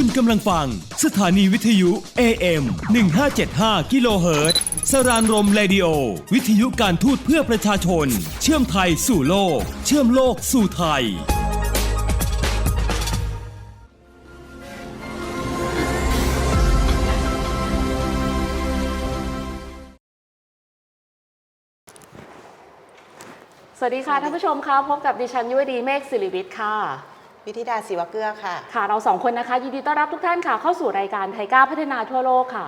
คุณกำลังฟัง สถานีวิทยุ AM 1575กิโลเฮิรตซ์สรานรมเรดิโอ วิทยุการทูตเพื่อประชาชน เชื่อมไทยสู่โลก เชื่อมโลกสู่ไทย สวัสดีค่ะท่านผู้ชมคะพบกับดิฉันยุวดีเมฆศิริวิทย์ค่ะ พิธิดาศิวเกื้อค่ะ ค่ะ เราสองคนนะคะ ยินดีต้อนรับทุกท่านค่ะ เข้าสู่รายการไทยก้าวพัฒนาทั่วโลกค่ะ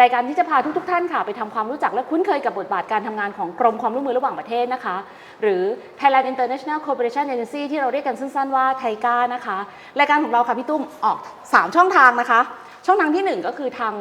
รายการที่จะพาทุกๆท่านค่ะ ไปทำความรู้จักและคุ้นเคยกับบทบาทการทำงานของกรมความร่วมมือระหว่างประเทศนะคะ หรือ Thailand International Cooperation Agency ที่เราเรียกกันสั้นๆว่าไทยก้านะคะ รายการของเราค่ะพี่ตุ้มออก 3 ช่องทางนะคะ ช่องทางที่ 1 ก็คือทาง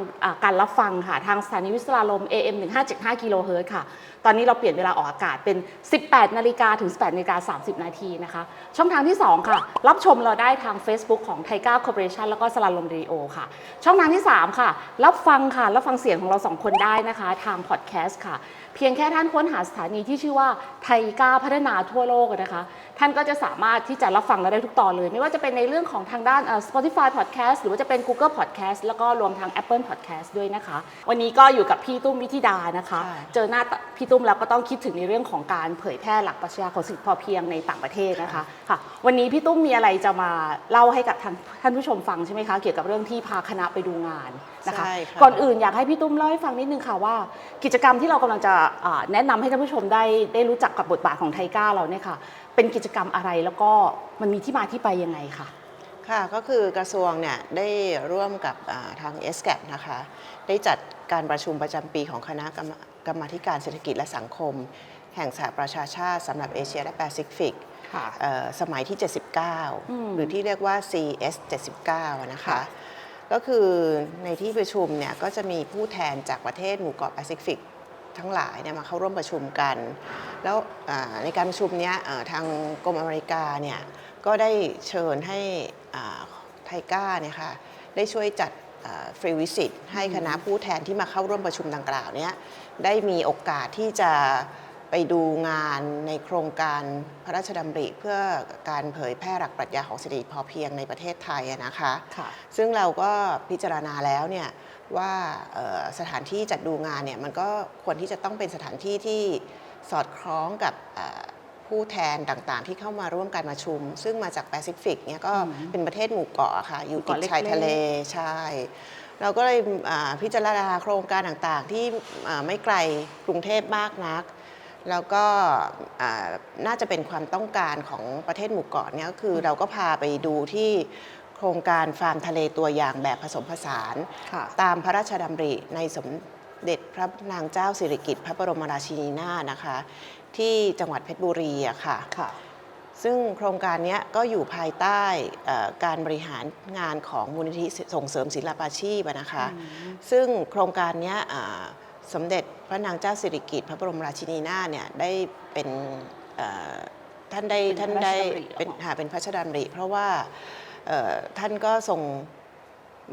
การรับฟังค่ะ ทางสถานีวิทยุลาลม AM 1575กิโลเฮิรตซ์ค่ะ ตอนนี้เราเปลี่ยนเวลาออกอากาศเป็น 18 นาฬิกาถึง 18นาฬิกา30 นาทีนะคะ ช่องทางที่ 2 ค่ะ รับชมเราได้ทาง Facebook ของไทก้าคอร์ปอเรชันแล้วก็สลาลมเรดิโอค่ะ ช่องทางที่ 3 ค่ะ รับฟังค่ะ รับฟังเสียงของเรา 2 คนได้นะคะ ทางพอดแคสต์ค่ะ เพียงแค่ท่านค้นหาสถานีที่ชื่อว่าไทยก้าพัฒนาทั่วโลกนะคะ ท่านก็จะสามารถที่จะรับฟังเราได้ทุกตอนเลย ไม่ว่าจะเป็นในเรื่องของทางด้านเอ่อ Spotify Podcast หรือว่าจะเป็น Google Podcast แล้วก็รวมทาง Apple Podcast ด้วยนะคะ วันนี้ก็อยู่กับพี่ตุ้มวิธิดานะคะค่ะเจอหน้าพี่ตุ้มแล้วก็ต้องคิดถึงในเรื่องของการเผยแพร่หลักปรัชญาของเศรษฐกิจพอเพียงในต่างประเทศนะคะค่ะ วันนี้พี่ตุ้มมีอะไรจะมาเล่าให้กับท่านท่านผู้ชมฟังใช่ไหมคะ เกี่ยวกับเรื่องที่พาคณะไปดูงาน นะคะ ใช่ค่ะ ก่อนอื่นอยากให้พี่ตุ้มเล่าให้ฟังนิดนึงค่ะว่า กิจกรรมที่เรากำลังจะอ่าแนะนำให้ท่านผู้ชมได้ได้รู้จักกับบทบาทของไทก้าเราเนี่ยค่ะ เป็นกิจกรรมอะไรแล้วก็มันมีที่มาที่ไปยังไงค่ะ ค่ะก็คือกระทรวงเนี่ยได้ร่วมกับอ่าทาง s c a p นะคะ ได้จัดการประชุมประจำปีของคณะกรรมกรรมาธิการเศรษฐกิจและสังคม แห่งสหประชาชาติสำหรับเอเชียและแปซิฟิกค่ะ เอ่อสมัยที่ อืม79 หรือที่เรียกว่า CS 79อะนะคะค่ะ ก็คือในที่ประชุมเนี่ยก็จะมีผู้แทนจากประเทศหมู่เกาะแปซิฟิกทั้งหลายเนี่ยมาเข้าร่วมประชุมกัน แล้วในการประชุมเนี้ยทางกรมอเมริกาเนี่ยก็ได้เชิญให้ไทก้าเนี่ยค่ะได้ช่วยจัดฟรีวิสิตให้คณะผู้แทนที่มาเข้าร่วมประชุมดังกล่าวเนี้ยได้มีโอกาสที่จะ ไปดูงานในโครงการพระราชดำริ เพื่อการเผยแพร่หลักปรัชญาของเศรษฐกิจพอเพียงในประเทศไทยอะนะคะค่ะซึ่งเราก็พิจารณาแล้วเนี่ยว่าเอ่อสถานที่จัดดูงานเนี่ยมันก็ควรที่จะต้องเป็นสถานที่ที่สอดคล้องกับเอ่อผู้แทนต่างๆ ที่เข้ามาร่วมการประชุม ซึ่งมาจากแปซิฟิกเนี่ยก็อืมเป็นประเทศหมู่เกาะค่ะ อยู่หมู่ติดเกาะเล็กๆชายทะเลใช่เราก็เลยอ่าพิจารณาโครงการต่างๆ ที่อ่าไม่ไกลกรุงเทพมากนัก แล้วก็อ่าน่าจะเป็นความต้องการของประเทศหมู่เกาะเนี่ยก็คือเราก็พาไปดูที่โครงการฟาร์มทะเลตัวอย่างแบบผสมผสานค่ะตามพระราชดำริในสมเด็จพระนางเจ้าสิริกิติ์พระบรมราชินีนาถนะคะ ที่จังหวัดเพชรบุรีอะค่ะค่ะซึ่งโครงการเนี้ยก็อยู่ภายใต้เอ่อการบริหารงานของมูลนิธิส่งเสริมศิลปาชีพอะนะคะ ซึ่งโครงการเนี้ยอ่า สมเด็จพระนางเจ้าสิริกิติ์พระบรมราชินีนาถเนี่ยได้เป็นเอ่อท่านได้เป็นท่านพระราชได้ดำริเหรอเป็นหาเป็นพระราชดำริ เพราะว่าเอ่อท่านก็ทรง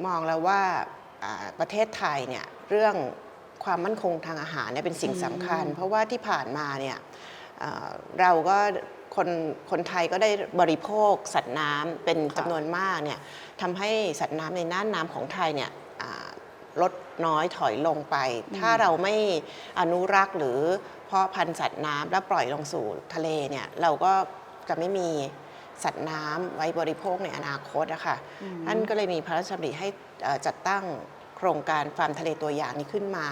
มองแล้วว่าอ่าประเทศไทยเนี่ยเรื่องความมั่นคงทางอาหารเนี่ยเป็นสิ่งสำคัญ เพราะว่าที่ผ่านมาเนี่ยเอ่อเราก็คนคนไทยก็ได้บริโภคสัตว์น้ำเป็นค่ะจำนวนมากเนี่ยทำให้สัตว์น้ำในน่านน้ำของไทยเนี่ยอ่าลด น้อยถอยลงไป ถ้าเราไม่อนุรักษ์หรือเพาะพันธุ์สัตว์น้ำแล้วปล่อยลงสู่ทะเลเนี่ยเราก็จะไม่มีสัตว์น้ำไว้บริโภคในอนาคตนะคะท่านก็เลยมีพระราชดำริให้เอ่อจัดตั้ง โครงการฟาร์มทะเลตัวอย่างนี้ขึ้นมา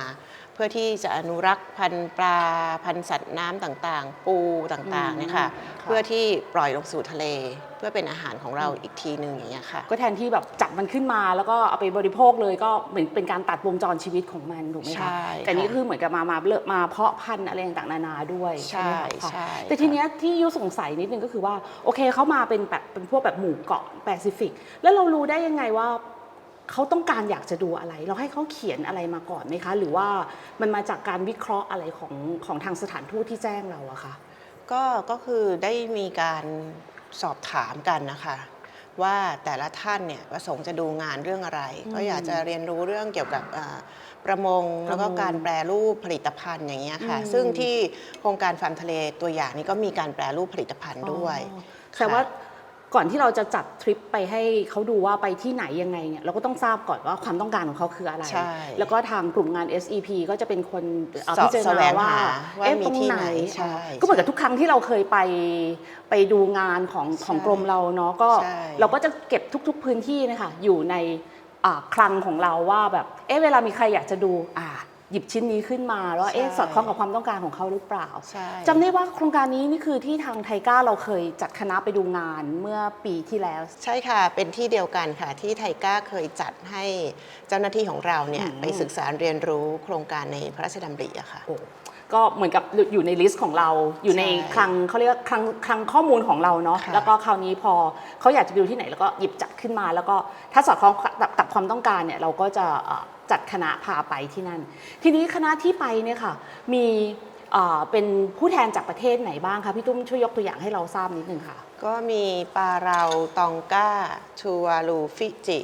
เพื่อที่จะอนุรักษ์พันธุ์ปลาพันธุ์สัตว์น้ำต่างๆ ปูต่างๆเนี่ยค่ะอืมค่ะเพื่อที่ปล่อยลงสู่ทะเล เพื่อเป็นอาหารของเราอีกทีหนึ่งอย่างเงี้ยค่ะ ก็แทนที่แบบจับมันขึ้นมาแล้วก็เอาไปบริโภคเลยก็เหมือนเป็นการตัดวงจรชีวิตของมันถูกไหมใช่คะแต่นี่ค่ะคือเหมือนกับมามาเลิกมาเพาะพันธุ์อะไรต่างๆนานาด้วยใช่ไหมคะใช่แต่ทีเนี้ยที่ยุสงสัยนิดนึงก็คือว่าโอเคเขามาเป็นแบบเป็นพวกแบบหมู่เกาะแปซิฟิก แล้วเรารู้ได้ยังไงว่า เขาต้องการอยากจะดูอะไร เราให้เขาเขียนอะไรมาก่อนไหมคะ หรือว่ามันมาจากการวิเคราะห์อะไรของของทางสถานทูตที่แจ้งเราอะคะก็ก็คือได้มีการสอบถามกันนะคะว่าแต่ละท่านเนี่ยประสงค์จะดูงานเรื่องอะไร ก็อยากจะเรียนรู้เรื่องเกี่ยวกับอ่าประมงแล้วก็การแปรรูปผลิตภัณฑ์อย่างเงี้ยค่ะอืมซึ่งที่โครงการฟาร์มทะเลตัวอย่างนี้ก็มีการแปรรูปผลิตภัณฑ์ด้วยอ๋อแต่ว่า ก่อนที่เราจะจัดทริปไปให้เขาดูว่าไปที่ไหนยังไงเนี่ยเราก็ต้องทราบก่อนว่าความต้องการของเขาคืออะไร ใช่แล้วก็ทางกลุ่มงาน SEP ก็จะเป็นคนเอ่อสอบพิจารแสวณางว่าหาว่าเอ๊ะมีตรงที่ไหนไหนใช่ก็เหมือนกับทุกครั้งที่เราเคยไปไปดูงานของของกรมเราเนาะก็ใช่ เราก็จะเก็บทุก ๆ พื้นที่นะคะอยู่ในอ่าคลังของเราว่าแบบเอ๊ะเวลามีใครอยากจะดูอ่า หยิบชิ้นนี้ขึ้นมาแล้วเอ๊ะสอดคล้องกับความต้องการของเขาหรือเปล่าใช่จำได้ว่าโครงการนี้นี่คือที่ทางไทก้าเราเคยจัดคณะไปดูงานเมื่อปีที่แล้ว ใช่ค่ะ เป็นที่เดียวกันค่ะ ที่ไทก้าเคยจัดให้เจ้าหน้าที่ของเราเนี่ยอืมไปศึกษาเรียนรู้โครงการในพระราชดำริอะค่ะโอ้ก็เหมือนกับอยู่ในลิสต์ของเราอยู่ในใช่คลังเขาเรียกว่าคลังคลังข้อมูลของเราเนาะค่ะแล้วก็คราวนี้พอเขาอยากจะไปดูที่ไหนแล้วก็หยิบจัดขึ้นมา แล้วก็ถ้าสอดคล้องกับกับความต้องการเนี่ยเราก็จะเอ่อ จัดคณะพาไปที่นั่น ทีนี้คณะที่ไปเนี่ยค่ะมีเอ่อเป็นผู้แทนจากประเทศไหนบ้างคะพี่ตุ้มช่วยยกตัวอย่างให้เราทราบนิดนึงค่ะ ก็มีปาเราตองกาชูวาลูฟิจิ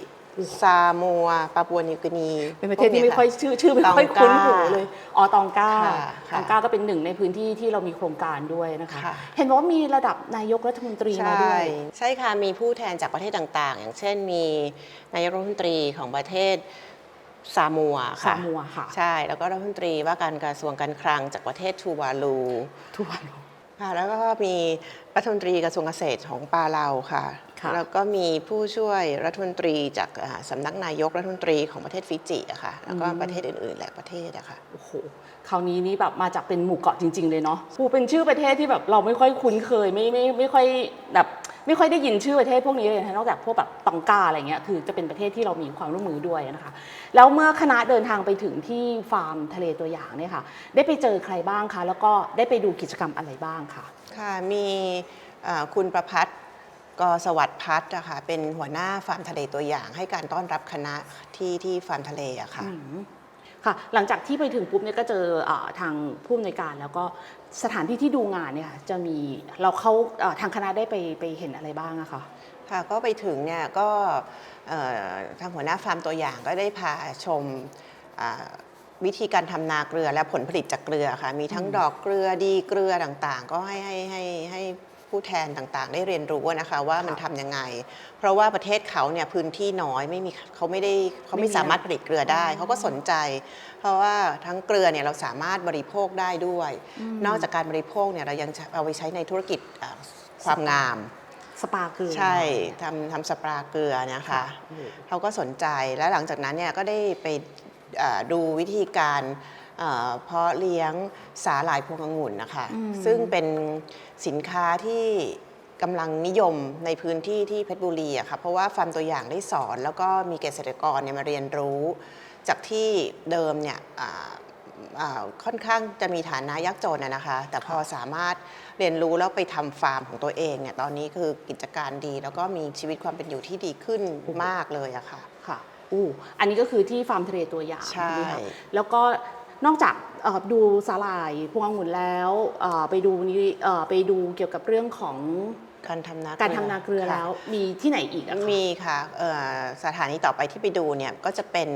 ซามัวปาปัวนิวกินี เป็นประเทศที่ไม่ค่อยชื่อชื่อไม่ค่อยตองกาคุ้นหูเลยอ๋อตองกาค่ะตค่ะองกาก็เป็นหนึ่งในพื้นที่ที่เรามีโครงการด้วยนะคะค่ะเห็นบอกว่ามีระดับนายกรัฐมนตรีมาใช่ด้วยใช่ค่ะมีผู้แทนจากประเทศต่างๆ อย่างเช่นมีนายกรัฐมนตรีของประเทศ ซามัวค่ะซามัวค่ะใช่ แล้วก็รัฐมนตรีว่าการกระทรวงการคลังจากประเทศทูวาลูทุกวัน ค่ะ แล้วก็มีรัฐมนตรีกระทรวงเกษตรของปาเราค่ะ ค่ะ แล้วก็มีผู้ช่วยรัฐมนตรีจากอ่าสำนักนายกรัฐมนตรีของประเทศฟิจิอะค่ะ แล้วก็ประเทศอื่นๆหลายประเทศอะค่ะ โอ้โหคราวนี้นี่แบบมาจากเป็นหมู่เกาะจริง ๆ เลยเนาะปูเป็นชื่อประเทศที่แบบเราไม่ค่อยคุ้นเคยไม่ไม่ไม่ค่อยแบบ ไม่ค่อยได้ยินชื่อประเทศพวกนี้เลยนะนอกจากพวกแบบตองกาอะไรเงี้ยคือจะเป็นประเทศที่เรามีความร่วมมือด้วยนะคะ แล้วเมื่อคณะเดินทางไปถึงที่ฟาร์มทะเลตัวอย่างเนี่ยค่ะ ได้ไปเจอใครบ้างคะ แล้วก็ได้ไปดูกิจกรรมอะไรบ้างคะค่ะมีเอ่อคุณประพัฒน์กสวัสดิ์พัฒน์นะคะเป็นหัวหน้าฟาร์มทะเลตัวอย่าง ให้การต้อนรับคณะที่ที่ฟาร์มทะเลอะค่ะอืม ค่ะหลังจากที่ไปถึงปุ๊บเนี่ยก็เจออาทางผู้อำนวยการแล้วก็สถานที่ที่ดูงานเนี่ยค่ะจะมีเราเขาอ่าทางคณะได้ไปไปเห็นอะไรบ้างอะคะค่ะก็ไปถึงเนี่ยก็เอ่อทางหัวหน้าฟาร์มตัวอย่างก็ได้พาชมอ่าวิธีการทำนาเกลือและผลผลิตจากเกลือค่ะมีทั้งดอกเกลือดีเกลือต่างๆ ก็ให้ให้ให้ให้ ผู้แทนต่างๆ ได้เรียนรู้นะคะว่ามันทำยังไง เพราะว่าประเทศเขาเนี่ยพื้นที่น้อยไม่มีเขาไม่ได้เขาไม่ไม่มีสามารถผลิตเกลือได้ เขาก็สนใจ เพราะว่าทั้งเกลือเนี่ยเราสามารถบริโภคได้ด้วย นอกจากการบริโภคเนี่ยเรายังเอาไปใช้ในธุรกิจอ่าความงามสปาเกลือใช่ทำทำสปาเกลือนะคะค่ะโอ้โหเขาก็สนใจแล้วหลังจากนั้นเนี่ยก็ได้ไปเอ่อดูวิธีการเอ่อเพาะเลี้ยงสาหร่ายพวงองุ่นนะคะอืมซึ่งเป็น สินค้าที่กำลังนิยมในพื้นที่ที่เพชรบุรีอะค่ะเพราะว่าฟาร์มตัวอย่างได้สอน แล้วก็มีเกษตรกรเนี่ยมาเรียนรู้ จากที่เดิมเนี่ยอ่าอ่าค่อนข้างจะมีฐานะยากจนอะนะคะ แต่พอสามารถเรียนรู้แล้วไปทำฟาร์มของตัวเองเนี่ยตอนนี้คือกิจการดี แล้วก็มีชีวิตความเป็นอยู่ที่ดีขึ้นมากเลยอะค่ะ ค่ะอู้อันนี้ก็คือที่ฟาร์มทะเลตัวอย่างใช่ ไหมคะแล้วก็ นอกจากเอ่อดูสาหร่ายพวงองุ่นแล้วเอ่อไปดูนี่เอ่อไปดูเกี่ยวกับเรื่องของการทำนาการทำนาเกลือค่ะแล้วมีที่ไหนอีกอะคะมีค่ะเอ่อสถานีต่อไปที่ไปดูเนี่ยก็จะเป็น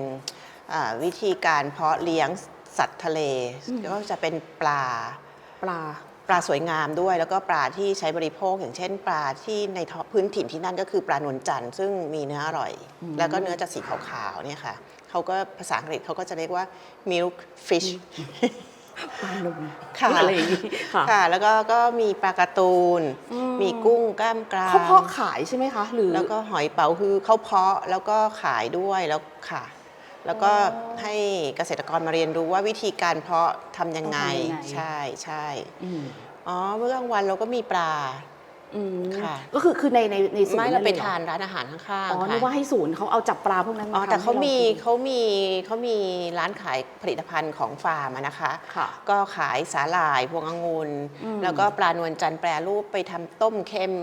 อ่าวิธีการเพาะเลี้ยงสัตว์ทะเลก็จะเป็นปลาปลา ปลาสวยงามด้วย แล้วก็ปลาที่ใช้บริโภคอย่างเช่น ปลาที่ในท้องพื้นถิ่นที่นั่นก็คือปลานวลจันทร์ซึ่งมีเนื้ออร่อย แล้วก็เนื้อจะสีขาวๆเนี่ยค่ะเขาก็ภาษาอังกฤษเขาก็จะเรียกว่า milk fish ปลานมค่ะอะไรอย่างนี้ค่ะค่ะ แล้วก็ก็มีปลาการ์ตูนอืมมีกุ้งกล้ามกรามเขาเพาะขายใช่ไหมคะหรือแล้วก็หอยเป๋าคือเขาเพาะแล้วก็ขายด้วยแล้วค่ะ แล้วก็อ๋อให้เกษตรกรมาเรียนรู้ว่าวิธีการเพาะทำยังไง ต้องทำยังไง ใช่ใช่อืมอ๋อเมื่อกลางวันเราก็มีปลา อืมค่ะ ก็คือคือในในในศูนย์ไม่เราไปลยหอทานร้านอาหารข้างๆอ๋อค่ะนึกว่าให้ศูนย์เขาเอาจับปลาพวกนั้นอ๋อมาแต่ทำเขาให้รมีกินเขามีเขามีร้านขายผลิตภัณฑ์ของฟาร์มอะนะคะ ค่ะ ก็ขายสาหร่ายพวงองุ่นอืม แล้วก็ปลานวลจันทร์แปรรูปไปทำต้มเค็ม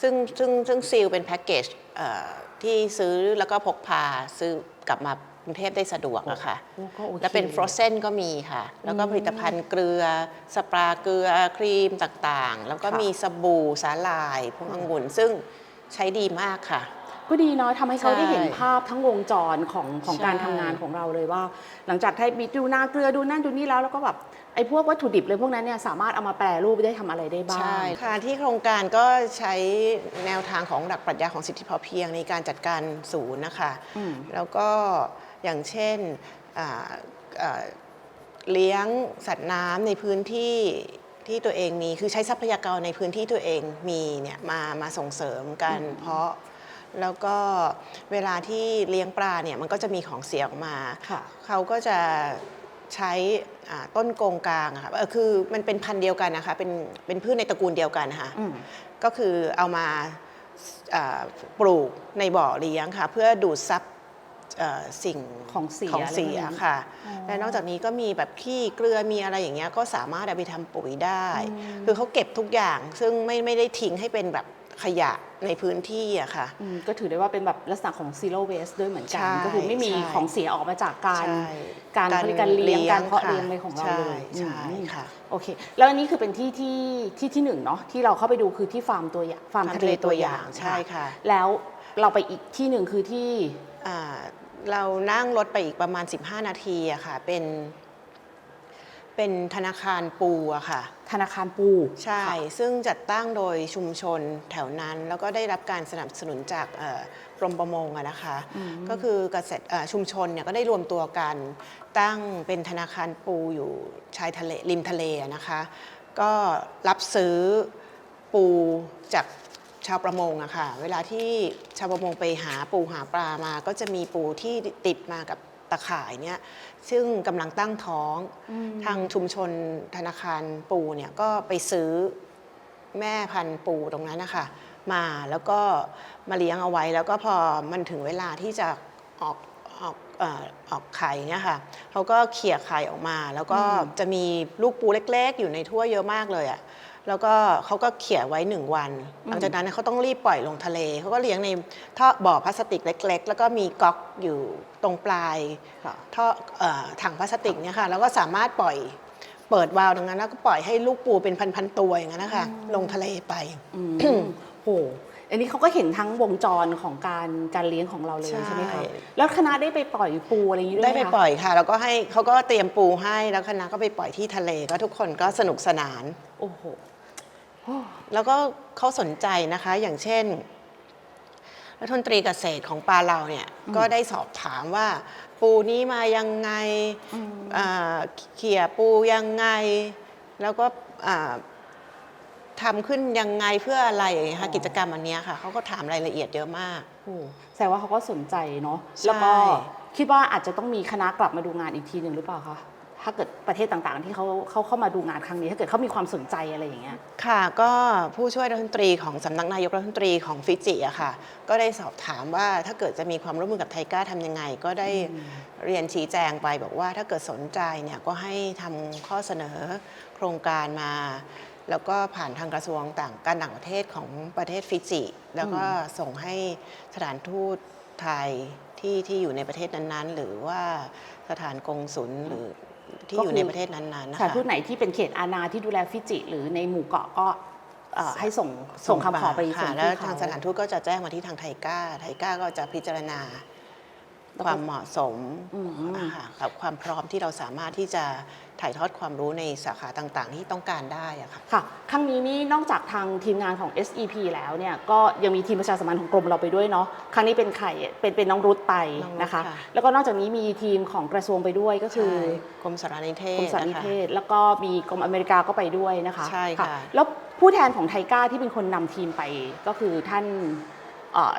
ซึ่งซึ่งซึ่งซีลเป็นแพ็กเกจเอ่อที่ซื้อแล้วก็พกพาซื้อกลับมาก รุงเทพได้สะดวกอะค่ะโอ้ก็โอคแล้วเป็นฟรอเซนก็มีค่ะ แล้วก็อืมผลิตภัณฑ์เกลือ สปาเกลือครีมต่างๆ แล้วก็ค่ะมีสบู่สาหร่ายพวงองุ่นซึ่งใช้ดีมากค่ะ ก็ดีเนาะทำให้เขาใช่ได้เห็นภาพทั้งวงจรของของใช่การทำงานของเราเลยว่า หลังจากที่มีดูหน้าเกลือดูนั่นดูนี่แล้วแล้วก็แบบไอ้พวกวัตถุดิบเลยพวกนั้นเนี่ยสามารถเอามาแปรรูปได้ทำอะไรได้บ้าง ใช่ค่ะที่โครงการก็ใช้แนวทางของหลักปรัชญาของสิทธิพอเพียงในการจัดการศูนย์นะคะอืมแล้วก็ อย่างเช่นอ่าอ่าเลี้ยงสัตว์น้ำในพื้นที่ที่ตัวเองมีคือใช้ทรัพยากรในพื้นที่ตัวเองมีเนี่ยมามาส่งเสริมกันเพราะแล้วก็เวลาที่เลี้ยงปลาเนี่ยมันก็จะมีของเสียออกมาค่ะเขาก็จะใช้อ่าต้นกงกลางอะค่ะเออคือมันเป็นพันธุ์เดียวกันนะคะเป็นเป็นพืชในตระกูลเดียวกันนะคะอืมก็คือเอามาอ่าปลูกในบ่อเลี้ยงค่ะเพื่อดูดซับเอ่อ สิ่งของเสียของเสียอะไรพวกนี้ค่ะอ๋อและนอกจากนี้ก็มีแบบขี้เกลือมีอะไรอย่างเงี้ยก็สามารถเอาไปทำปุ๋ยได้อืมคือเขาเก็บทุกอย่างซึ่งไม่ไม่ได้ทิ้งให้เป็นแบบขยะในพื้นที่อะค่ะอืมก็ถือได้ว่าเป็นแบบลักษณะของ zero waste ด้วยเหมือนกันใช่ก็คือไม่มีใช่ของเสียออกมาจากการใช่การเขาเรียกการเลี้ยงการเพาะค่เลี้ยงอะไรของเราเลยใช่อืมค่ะโอเค แล้วอันนี้คือเป็นที่ที่ที่ที่หนึ่งเนาะที่เราเข้าไปดูคือที่ฟาร์มตัวอย่างฟาร์มฟาร์มทะเลทะเลตัวตัวออย่างย่างใช่ค่ะ แล้วเราไปอีกที่หนึ่งคือที่อ่า เรานั่งรถไปอีกประมาณ 15 นาทีอะค่ะ เป็น เป็นธนาคารปูอะค่ะ ธนาคารปูใช่ ซึ่งจัดตั้งโดยชุมชนแถวนั้น แล้วก็ได้รับการสนับสนุนจากเอ่อกรมประมงอะนะคะ ก็คือเกษตรเอ่อชุมชนเนี่ยก็ได้รวมตัวกัน ตั้งเป็นธนาคารปูอยู่ชายทะเลริมทะเลอะนะคะ ก็รับซื้อปูจาก ชาวประมงอะค่ะ เวลาที่ชาวประมงไปหาปูหาปลามา ก็จะมีปูที่ติดมากับตะข่ายเนี่ยซึ่งกำลังตั้งท้องทางชุมชนธนาคารปูเนี่ยก็ไปซื้อแม่พันธุ์ปูตรงนั้นนะคะมาแล้วก็มาเลี้ยงเอาไว้ แล้วก็พอมันถึงเวลาที่จะออกออกเอ่อออกไข่เนี่ยค่ะเขาก็เขี่ยไข่ออกมา แล้วก็จะมีลูกปูเล็ก ๆ อยู่ในถ้วยเยอะมากเลยอะ่ะ แล้วก็เขาก็เขี่ยไว้หนึ่งวัน หลังจากนั้นเขาต้องรีบปล่อยลงทะเล เขาก็เลี้ยงในท่อบ่อพลาสติกเล็ก ๆ แล้วก็มีก๊อกอยู่ตรงปลายค่ะท่อเอ่อถังพลาสติกเนี่ยค่ะ แล้วก็สามารถปล่อยเปิดวาล์วตรงนั้นแล้วก็ปล่อยให้ลูกปูเป็นพันๆตัวอย่างนั้นนะคะลงทะเลไปอืมโหอันนี้เขาก็เห็นทั้งวงจรของการการเลี้ยงของเราเลยใช่ใช่ไหมคะแล้วคณะได้ไปปล่อยปูอะไรอย่างนี้ด้วยได้หมไปคะปล่อยค่ะ แล้วก็ให้เขาก็เตรียมปูให้แล้วคณะก็ไปปล่อยที่ทะเลก็ทุกคนก็สนุกสนาน โอ้โห แล้วก็เขาสนใจนะคะอย่างเช่นรัฐมนตรีเกษตรของปาเราเนี่ยก็ได้สอบถามว่าปูนี้มายังไงอ่าเขี่ยปูยังไง แล้วก็อ่าทำขึ้นยังไงเพื่ออะไรอย่างเงี้ยค่ะอ๋อกิจกรรมอันเนี้ยค่ะเขาก็ถามรายละเอียดเยอะมากโอ้แสดงว่าเขาก็สนใจเนาะใช่แล้วก็คิดว่าอาจจะต้องมีคณะกลับมาดูงานอีกทีหนึ่งหรือเปล่าคะ ถ้าเกิดประเทศต่างๆ ที่เขาเขาเข้ามาดูงานครั้งนี้ ถ้าเกิดเขามีความสนใจอะไรอย่างเงี้ย ค่ะก็ผู้ช่วยรัฐมนตรีของสำนักนายกรัฐมนตรีของฟิจิอะค่ะ ก็ได้สอบถามว่าถ้าเกิดจะมีความร่วมมือกับไทก้าทำยังไง ก็ได้เรียนชี้แจงไปบอกว่าถ้าเกิดสนใจเนี่ยก็ให้ทำข้อเสนอโครงการมา แล้วก็ผ่านทางกระทรวงต่างการต่างประเทศของประเทศฟิจิ แล้วก็ส่งให้สถานทูตไทยที่ที่อยู่ในประเทศนั้นๆ หรือว่าสถานกงสุลหรือ ที่อยู่ในประเทศนั้นๆนะสถานคะ ทูตไหนที่เป็นเขตอาณาที่ดูแลฟิจิ หรือในหมู่เกาะก็เอ่อให้ส่งส่งคำขอไปส่ค่ะงแล้วที่ทางเขาสถานทูตก็จะแจ้งมาที่ทางไทก้า ไทก้าก็จะพิจารณาแล้วก็ ความเหมาะสมอืมอ่าค่ะกับความพร้อมที่เราสามารถที่จะถ่ายทอดความรู้ในสาขาต่างๆ ที่ต้องการได้อะค่ะค่ะครั้งนี้นี่นอกจากทางทีมงานของ SEP แล้วเนี่ยก็ยังมีทีมประชาสัมพันธ์ของกรมเราไปด้วยเนาะครั้งนี้เป็นใครเป็นเป็นน้องรุตไปน้องรุธนะคะค่ะแล้วก็นอกจากนี้มีทีมของกระทรวงไปด้วยก็คือใช่กรมสารนิเทกรศมสารนินะคะเทศ แล้วก็มีกรมอเมริกาก็ไปด้วยนะคะใช่ค่ะแล้วผู้แทนของไทก้าที่เป็นคนนำทีมไปก็คือท่านเอ่อ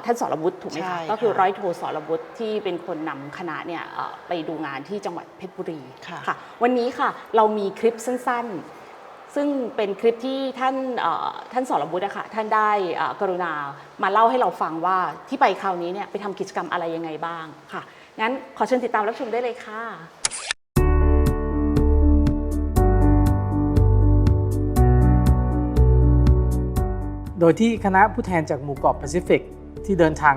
ท่านสรวุฒิถูกไหมใช่คะค่ะก็คือร้อยโทสรวุฒิที่เป็นคนนำคณะเนี่ยเอ่อไปดูงานที่จังหวัดเพชรบุรีค่ะวันนี้ค่ะเรามีคลิปสั้นๆ ซึ่งเป็นคลิปที่ท่านเอ่อท่านสรวุฒิอะค่ะท่านได้เอ่อกรุณามาเล่าให้เราฟังว่าที่ไปคราวนี้เนี่ยไปทำกิจกรรมอะไรยังไงบ้างค่ะงั้นขอเชิญติดตามรับชมได้เลยค่ะโดยที่คณะผู้แทนจากหมู่เกาะแปซิฟิก ที่เดินทาง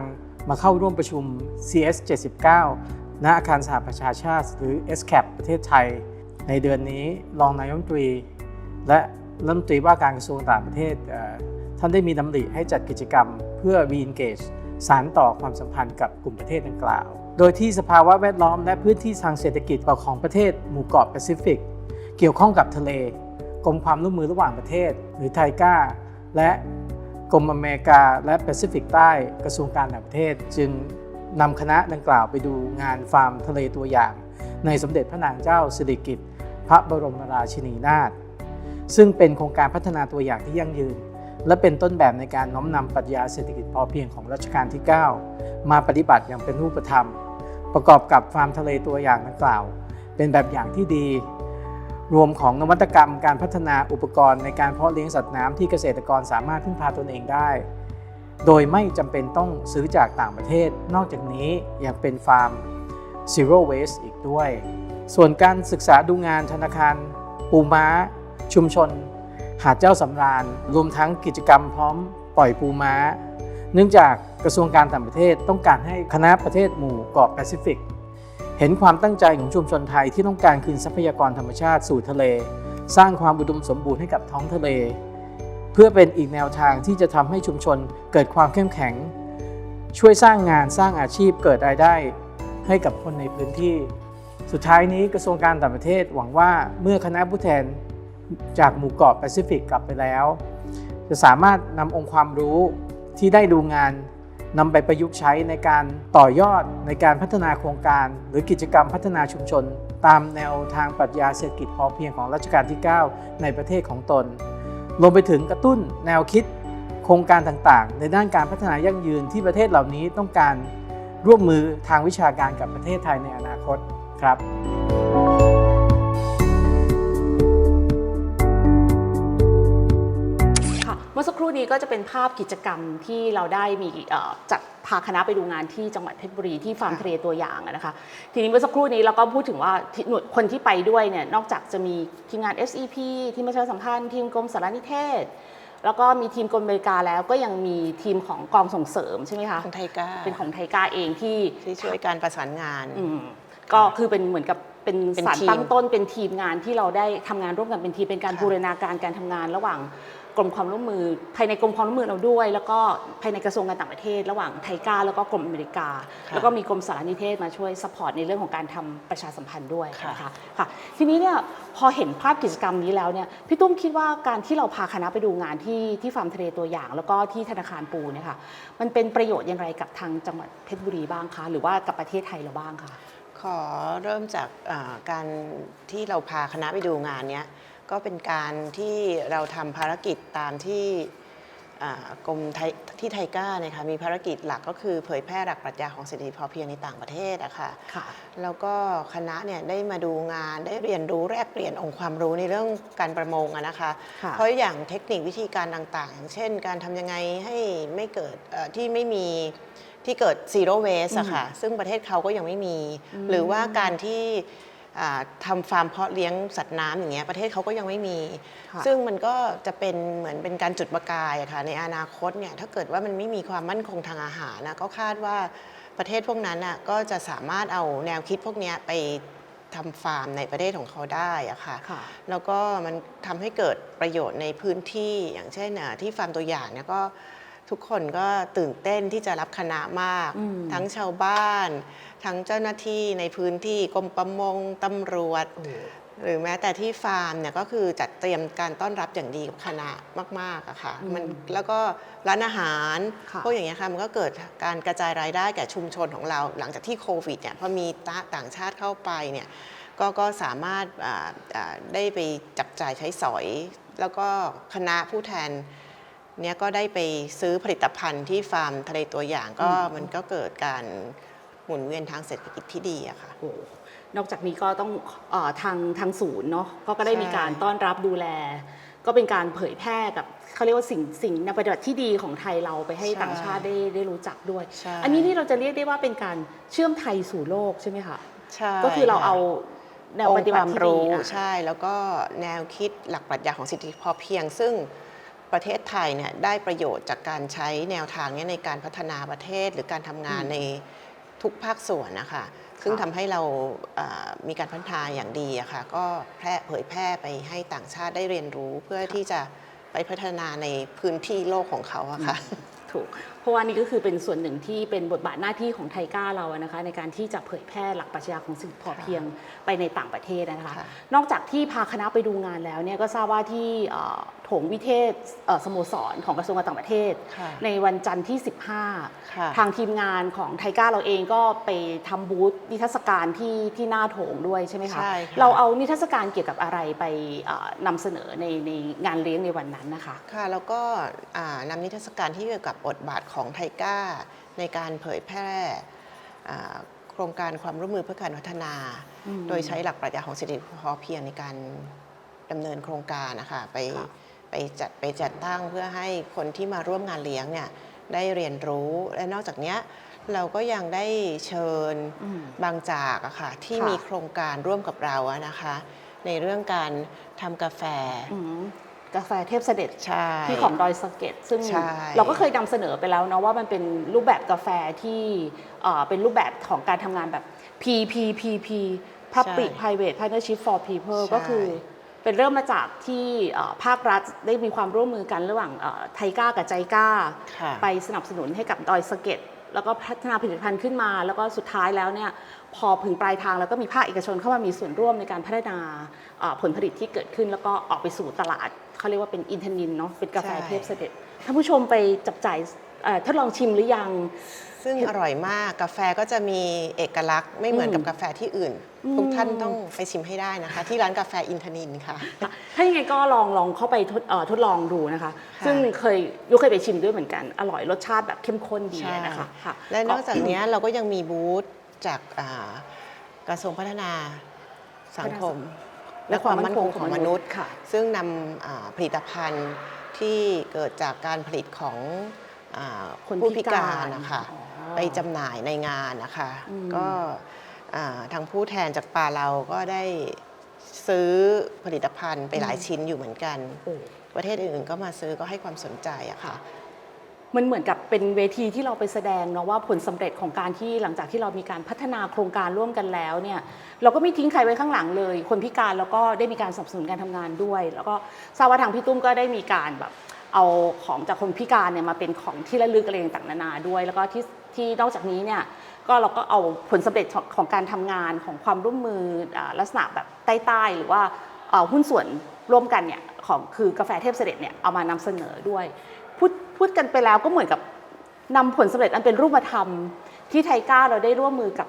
มาเข้าร่วมประชุม CS 79ณอาคารสหประชาชาติ หรือ SCAP ประเทศไทย ในเดือนนี้รองนายกรัฐมนตรี และรัฐมนตรีว่าการกระทรวงต่างประเทศท่านได้มีดำริให้จัดกิจกรรมเพื่อ re-engage สารต่อความสัมพันธ์กับกลุ่มประเทศดังกล่าว โดยที่สภาวะแวดล้อมและพื้นที่ทางเศรษฐกิจของประเทศหมู่เกาะแปซิฟิก เกี่ยวข้องกับทะเล กรมความร่วมมือระหว่างประเทศ หรือไทก้า และ กรมอเมริกาและแปซิฟิกใต้กระทรวงการต่างประเทศ จึงนำคณะดังกล่าวไปดูงานฟาร์มทะเลตัวอย่าง ในสมเด็จพระนางเจ้าสิริกิติ์พระบรมราชินีนาถซึ่งเป็นโครงการพัฒนาตัวอย่างที่ยั่งยืน และเป็นต้นแบบในการน้อมนำปรัชญาเศรษฐกิจพอเพียงของรัชกาลที่ 9 มาปฏิบัติอย่างเป็นรูปธรรม ประกอบกับฟาร์มทะเลตัวอย่างดังกล่าว เป็นแบบอย่างที่ดี รวมของนวัตกรรมการพัฒนาอุปกรณ์ในการเพาะเลี้ยงสัตว์น้ำที่เกษตรกรสามารถพึ่งพาตนเองได้ โดยไม่จำเป็นต้องซื้อจากต่างประเทศ นอกจากนี้ยังเป็นฟาร์ม Zero Waste อีกด้วย ส่วนการศึกษาดูงานธนาคาร ปูม้า ชุมชน หาดเจ้าสำราญ รวมทั้งกิจกรรมพร้อมปล่อยปูม้า เนื่องจากกระทรวงการต่างประเทศต้องการให้คณะประเทศหมู่เกาะแปซิฟิก เห็นความตั้งใจของชุมชนไทยที่ต้องการคืนทรัพยากรธรรมชาติสู่ทะเล สร้างความอุดมสมบูรณ์ให้กับท้องทะเล เพื่อเป็นอีกแนวทางที่จะทำให้ชุมชนเกิดความเข้มแข็ง ช่วยสร้างงานสร้างอาชีพเกิดรายได้ให้กับคนในพื้นที่ สุดท้ายนี้กระทรวงการต่างประเทศหวังว่าเมื่อคณะผู้แทนจากหมู่เกาะแปซิฟิกกลับไปแล้ว จะสามารถนำองค์ความรู้ที่ได้ดูงาน นำไปประยุกต์ใช้ในการต่อยอดในการพัฒนาโครงการ หรือกิจกรรมพัฒนาชุมชน ตามแนวทางปรัชญาเศรษฐกิจพอเพียงของรัชกาลที่ 9 ในประเทศของตน รวมไปถึงกระตุ้นแนวคิด โครงการต่างๆ ในด้านการพัฒนายั่งยืนที่ประเทศเหล่านี้ต้องการร่วมมือทางวิชาการกับประเทศไทยในอนาคตครับ มื่อสักครู่นี้ก็จะเป็นภาพกิจกรรมที่เราได้มีเอ่อจัดพาคณะไปดูงานที่จังหวัดเพชรบุรีที่ฟาร์มค่ะทะเลตัวอย่างอะนะคะทีนี้เมื่อสักครู่นี้เราก็พูดถึงว่าที่หน่วยคนที่ไปด้วยเนี่ยนอกจากจะมีทีมงาน SEP ทีมประชาสัมพันธ์ทีมกรมสารนิเทศแล้วก็มีทีมกรมบริการแล้วก็ยังมีทีมของกองส่งเสริมใช่ไหมคะของไทก้าเป็นของไทก้าเองที่ที่ช่วยการประสานงานอืมก็คือเป็นเหมือนกับเป็นเป็นสารทีมตั้งต้นเป็นทีมงานที่เราได้ทำงานร่วมกันเป็นทีมเป็นการค่ะบูรณาการการทำงานระหว่าง กรมความร่วมมือ ภายในกรมความร่วมมือเราด้วย แล้วก็ภายในกระทรวงการต่างประเทศ ระหว่างไทยก้าแล้วก็กรมอเมริกา แล้วก็มีกรมสารนิเทศมาช่วยสปอร์ตในเรื่องของการทำประชาสัมพันธ์ด้วยค่ะนะคะค่ะทีนี้เนี่ยพอเห็นภาพกิจกรรมนี้แล้วเนี่ยพี่ตุ้มคิดว่าการที่เราพาคณะไปดูงานที่ที่ฟาร์มทะเลตัวอย่าง แล้วก็ที่ธนาคารปูเนี่ยค่ะมันเป็นประโยชน์อย่างไรกับทางจังหวัดเพชรบุรีบ้างคะหรือว่ากับประเทศไทยเราบ้างคะขอเริ่มจากอ่าการที่เราพาคณะไปดูงานเนี้ย ก็เป็นการที่เราทำภารกิจตามที่อ่ากรมไทยที่ไทก้าเนี่ยค่ะมีภารกิจหลักก็คือเผยแพร่หลักปรัชญาของเศรษฐกิจพอเพียงในต่างประเทศอะค่ะค่ะแล้วก็คณะเนี่ยได้มาดูงานได้เรียนรู้แลกเปลี่ยนองค์ความรู้ในเรื่องการประมงอะนะคะค่ะเพราะอย่างเทคนิควิธีการต่างๆ อย่างเช่น การทำยังไงให้ไม่เกิดเอ่อที่ไม่มีที่เกิด zero waste อะค่ะซึ่งประเทศเขาก็ยังไม่มี หรือว่าการที่อ่า ทำฟาร์มเพาะเลี้ยงสัตว์น้ำอย่างเงี้ยประเทศเขาก็ยังไม่มี ค่ะซึ่งมันก็จะเป็นเหมือนเป็นการจุดประกายอะค่ะในอนาคตเนี่ยถ้าเกิดว่ามันไม่มีความมั่นคงทางอาหารนะก็คาดว่าประเทศพวกนั้นน่ะก็จะสามารถเอาแนวคิดพวกเนี้ยไปทำฟาร์มในประเทศของเขาได้อะค่ะ ค่ะ แล้วก็มันทำให้เกิดประโยชน์ในพื้นที่อย่างเช่นอะที่ฟาร์มตัวอย่างเนี่ยก็ ทุกคนก็ตื่นเต้นที่จะรับคณะมากอืมทั้งชาวบ้าน ทั้งเจ้าหน้าที่ในพื้นที่กรมประมงตำรวจ หรือแม้แต่ที่ฟาร์มเนี่ยก็คือจัดเตรียมการต้อนรับอย่างดีกับคณะมากๆอะค่ะอืมมันแล้วก็ร้านอาหารค่ะพวกอย่างเงี้ยค่ะมันก็เกิดการกระจายรายได้แก่ชุมชนของเรา หลังจากที่โควิดเนี่ยพอมีต่างชาติเข้าไปเนี่ยก็ก็สามารถอ่าอ่าได้ไปจับจ่ายใช้สอย แล้วก็คณะผู้แทน เนี่ยก็ได้ไปซื้อผลิตภัณฑ์ที่ฟาร์มทะเลตัวอย่างก็อืมมันก็เกิดการหมุนเวียนทางเศรษฐกิจที่ดีอะค่ะ โอ้นอกจากนี้ก็ต้องเออทางทางศูนย์เนาะก็ก็ได้ใช่ มีการต้อนรับดูแล ก็เป็นการเผยแพร่กับเขาเรียกว่าสิ่งสิ่งในปฏิบัติที่ดีของไทยเราไปให้ต่างชาติได้ได้รู้จักด้วย ใช่อันนี้นี่เราจะเรียกได้ว่าเป็นการเชื่อมไทยสู่โลกใช่ไหมคะใช่ก็คือเราะเอาแนวองปค์ฏิคบัติวามที่ดีรู้อะใช่แล้วก็แนวคิดหลักปรัชญาของเศรษฐกิจพอเพียง ซึ่ง ประเทศไทยเนี่ยได้ประโยชน์จากการใช้แนวทางเนี้ในการพัฒนาประเทศหรือการทำงานอืมในทุกภาคส่วนนะคะ ซึ่งค่ะทำให้เราอ่ามีการพัฒนาอย่างดีอะค่ะ ก็แพร่เผยแพร่ไปให้ต่างชาติได้เรียนรู้เพื่อที่จะไปพัฒนาในพื้นที่โลกของเขาอะค่ะถูกเพราะว่านี่ก็คือเป็นส่วนหนึ่งที่เป็นบทบาทหน้าที่ของไทก้าเราอะนะคะ ในการที่จะเผยแพร่หลักปรัชญาของเศรษฐกิจพอเพียงไปในต่างประเทศนะคะค่ะนอกจากที่พาคณะไปดูงานแล้วเนี่ยก็ทราบว่าที่ เอ่อโถงวิเทศเอ่อสโมสรของกระทรวงการต่างประเทศค่ะในวันจันทร์ที่ค่ะ15 ทางทีมงานของไทก้าเราเองก็ไปทำบูธนิทรรศการที่ที่หน้าโถงด้วยใช่ไหมคะใช่ค่ะเราเอานิทรรศการเกี่ยวกับอะไรไปเอ่อนำเสนอในในงานเลี้ยงในวันนั้นนะคะ ค่ะ แล้วก็อ่านำนิทรรศการที่เกี่ยวกับบทบาทของไทก้าในการเผยแพร่อ่าโครงการความร่วมมือเพื่อการพัฒนาอืมโดยใช้หลักปรัชญาของเศรษฐกิจพอเพียงในการดำเนินโครงการนะคะไปค่ะ ไปจัดไปจัดตั้งเพื่อให้คนที่มาร่วมงานเลี้ยงเนี่ยได้เรียนรู้และนอกจากเนี้ยเราก็ยังได้เชิญอืมบางจากอะค่ะที่ค่ะมีโครงการร่วมกับเราอะนะคะ ในเรื่องการทำกาแฟอืมกาแฟเทพเสด็จใช่ที่ของดอยสะเก็ดซึ่งใช่เราก็เคยนำเสนอไปแล้วเนาะว่ามันเป็นรูปแบบกาแฟที่เอ่อเป็นรูปแบบของการทำงานแบบ PPPP Public Private Partnership for People ก็คือ เป็นเริ่มมาจากที่เอ่อภาครัฐได้มีความร่วมมือกันระหว่างเอ่อไทก้ากับใจก้าค่ะไปสนับสนุนให้กับดอยสะเก็ดแล้วก็พัฒนาผลิตภัณฑ์ขึ้นมา แล้วก็สุดท้ายแล้วเนี่ยพอถึงปลายทางแล้วก็มีภาคเอกชนเข้ามามีส่วนร่วมในการพัฒนาเอ่อผลผลิตที่เกิดขึ้น แล้วก็ออกไปสู่ตลาดเขาเรียกว่าเป็นอินทนินเนาะเป็นกาแฟใช่เทพเสด็จท่านผู้ชมไปจับจ่ายเอ่อทดลองชิมหรือยัง ซึ่งอร่อยมากกาแฟก็จะมีเอกลักษณ์ไม่เหมือนกับอืมกาแฟที่อื่นอืมทุกท่านต้องไปชิมให้ได้นะคะ ที่ร้านกาแฟอินทนินค่ะ ถ้ายังไงก็ลองลองเข้าไปทดเอ่อทดลองดูนะคะค่ะซึ่งเคยยุเคยไปชิมด้วยเหมือนกัน อร่อยรสชาติแบบเข้มข้นดีเลยนะคะค่ะและนอกจากเนี้ยเราก็ยังมีบูธจากอ่ากระทรวงพัฒนาสังคม และความมั่นคงของมนุษย์ค่ะ ซึ่งนำอ่าผลิตภัณฑ์ที่เกิดจากการผลิตของอาคนผู้พิพิกาการรนะคะอ๋อ ไปจำหน่ายในงานนะคะอืมก็อ่าทางผู้แทนจากปาเราก็ได้ซื้อผลิตภัณฑ์ไปหลายชิ้นอยู่เหมือนกันโอ้ประเทศอื่นๆก็มาซื้อก็ให้ความสนใจอะค่ะ มันเหมือนกับเป็นเวทีที่เราไปแสดงเนาะว่าผลสำเร็จของการที่หลังจากที่เรามีการพัฒนาโครงการร่วมกันแล้วเนี่ยเราก็ไม่ทิ้งใครไว้ข้างหลังเลย คนพิการแล้วก็ได้มีการสนับสนุนการทำงานด้วย แล้วก็ทราบว่าทางพี่ตุ้มก็ได้มีการแบบ เอาของจากคนพิการเนี่ยมาเป็นของที่ระลึกอะไรต่างๆนานาด้วย แล้วก็ที่ที่นอกจากนี้เนี่ยก็เราก็เอาผลสำเร็จของของการทำงานของความร่วมมือลักษณะแบบใต้ๆหรือว่าหุ้นส่วนร่วมกันเนี่ยของคือกาแฟเทพเสด็จเนี่ยเอามานำเสนอด้วยพูดพูดกันไปแล้วก็เหมือนกับนำผลสำเร็จอันเป็นรูปธรรมที่ไทก้าเราได้ร่วมมือกับ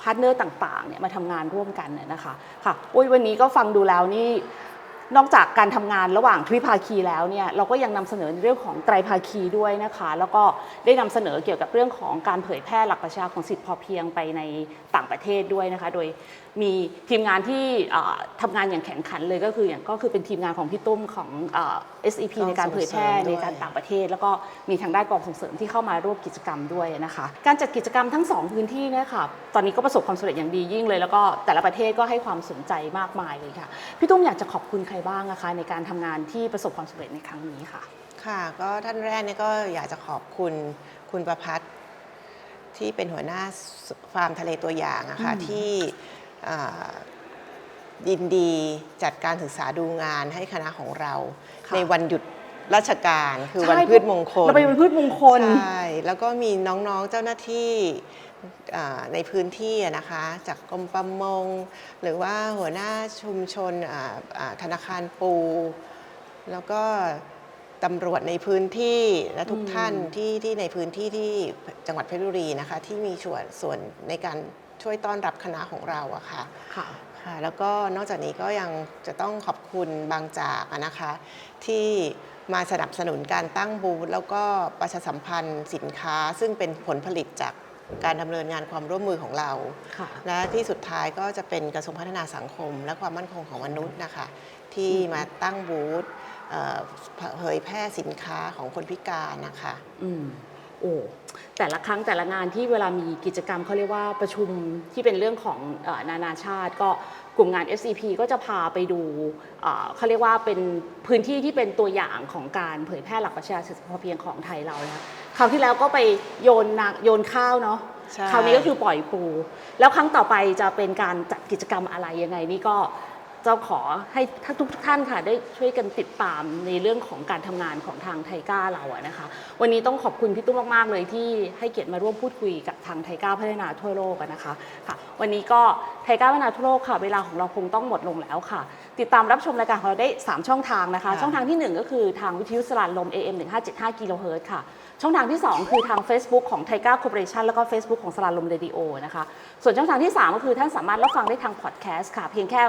พาร์ทเนอร์ต่างๆเนี่ยมาทำงานร่วมกันนนะคะค่ะโอ้ยวันนี้ก็ฟังดูแล้วนี่ นอกจากการทำงานระหว่างทวิภาคีแล้วเนี่ยเราก็ยังนำเสนอในเรื่องของไตรภาคีด้วยนะคะ แล้วก็ได้นำเสนอเกี่ยวกับเรื่องของการเผยแพร่หลักประชาของสิทธิพอเพียงไปในต่างประเทศด้วยนะคะ โดยมีทีมงานที่เอ่อทำงานอย่างแข็งขันเลยก็คืออย่างก็คือเป็นทีมงานของพี่ตุ้มของเอ่อ SEP ในการเผยแพร่ในการต่างประเทศ แล้วก็มีทางด้านกองส่งเสริมที่เข้ามาร่วมกิจกรรมด้วยนะคะ การจัดกิจกรรมทั้ง 2 พื้นที่เนยคะตอนนี้ก็ประสบความสำเร็จอย่างดียิ่งเลย แล้วก็แต่ละประเทศก็ให้ความสนใจมากมายเลยค่ะพี่ตุ้มอยากจะขอบคุณใครบ้างนะคะในการทำงานที่ประสบความสำเร็จในครั้งนี้ค่ะ ค่ะก็ท่านแรกเนี่ยก็อยากจะขอบคุณคุณประพัฒน์ที่เป็นหัวหน้าฟาร์มทะเลตัวอย่างอะค่ะอืม ที่อ่ายินดีจัดการศึกษาดูงานให้คณะของเรา ค่ะในวันหยุดราชการคือใช่วันพืชมงคลเราไปวันพืชมงคล ใช่แล้วก็มีน้องๆเจ้าหน้าที่อ่า ในพื้นที่อะนะคะจากกรมประมง หรือว่าหัวหน้าชุมชนอ่าอ่าธนาคารปู แล้วก็ตำรวจในพื้นที่และทุกอืมท่านที่ที่ในพื้นที่ที่จังหวัดเพชรบุรีนะคะ ที่มีส่วนส่วนในการช่วยต้อนรับคณะของเราอะค่ะค่ะค่ะแล้วก็นอกจากนี้ก็ยังจะต้องขอบคุณบางจากอะนะคะ ที่มาสนับสนุนการตั้งบูธแล้วก็ประชาสัมพันธ์สินค้า ซึ่งเป็นผลผลิตจาก การดำเนินงานความร่วมมือของเราค่ะและที่สุดท้ายก็จะเป็นกระทรวงพัฒนาสังคม และความมั่นคงของมนุษย์นะคะ ที่มาตั้งบูธเอ่อเผยแพร่สินค้าของคนพิการนะคะอืมโอ้แต่ละครั้งแต่ละงานที่เวลามีกิจกรรมเขาเรียกว่าประชุมที่เป็นเรื่องของเออนานาชาติ ก็กลุ่มงาน SCP ก็จะพาไปดูเอ่อเขาเรียกว่าเป็นพื้นที่ที่เป็นตัวอย่างของการเผยแพร่หลักปรัชญาเศรษฐกิจพอเพียงของไทยเรานะคะ คราวที่แล้วก็ไปโยนนาโยนข้าวเนาะใช่ คราวนี้ก็คือปล่อยปู แล้วครั้งต่อไปจะเป็นการจัดกิจกรรมอะไรยังไงนี่ก็จะขอให้ทุกท่านค่ะได้ช่วยกันติดตามในเรื่องของการทำงานของทางไทก้าเราอะนะคะ วันนี้ต้องขอบคุณพี่ตุ้มมาก ๆ เลยที่ให้เกียรติมาร่วมพูดคุยกับทางไทก้าพัฒนาทั่วโลกอะนะคะค่ะ วันนี้ก็ไทก้าพัฒนาทั่วโลกค่ะ เวลาของเราคงต้องหมดลงแล้วค่ะ ติดตามรับชมรายการของเราได้ 3 ช่องทางนะคะ ค่ะ ช่องทางทีหนึ่1 ก็คือทางวิทยุสลานลม AM 1575กิโลเฮิรตซ์ค่ะ ช่องทางที่ 2 คือทาง Facebook ของไทก้าคอร์ปอเรชันแล้วก็ Facebook ของสลานลมเรดิโอนะคะ ส่วนช่องทางที่ 3 ก็คือท่านสามารถรับฟังได้ทางพอดแคสต์ค่ะ เพียงแค่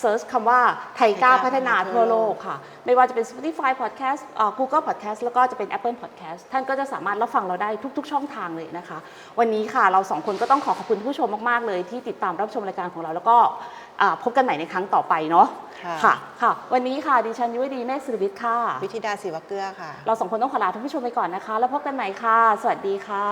เซิร์ชคำว่าไทก้าพัฒนาทั่วโลกค่ะ ไม่ว่าจะเป็น Spotify Podcast เอ่อ Google Podcast แล้วก็จะเป็น Apple Podcast ท่านก็จะสามารถรับฟังเราได้ทุก ๆ ช่องทางเลยนะคะ วันนี้ค่ะเราสองคนก็ต้องขอขอบคุณผู้ชมมากๆเลยที่ติดตามรับชมรายการของเราแล้วก็อ่า พบกันใหม่ในครั้งต่อไปเนาะค่ะค่ะ วันนี้ค่ะดิฉันยุ้ยดีแม่สุรวิทย์ค่ะ วิธิดาศิวเกลือค่ะ เราสองคนต้องขอลาท่านผู้ชมไปก่อนนะคะ แล้วพบกันใหม่ค่ะ สวัสดีค่ะ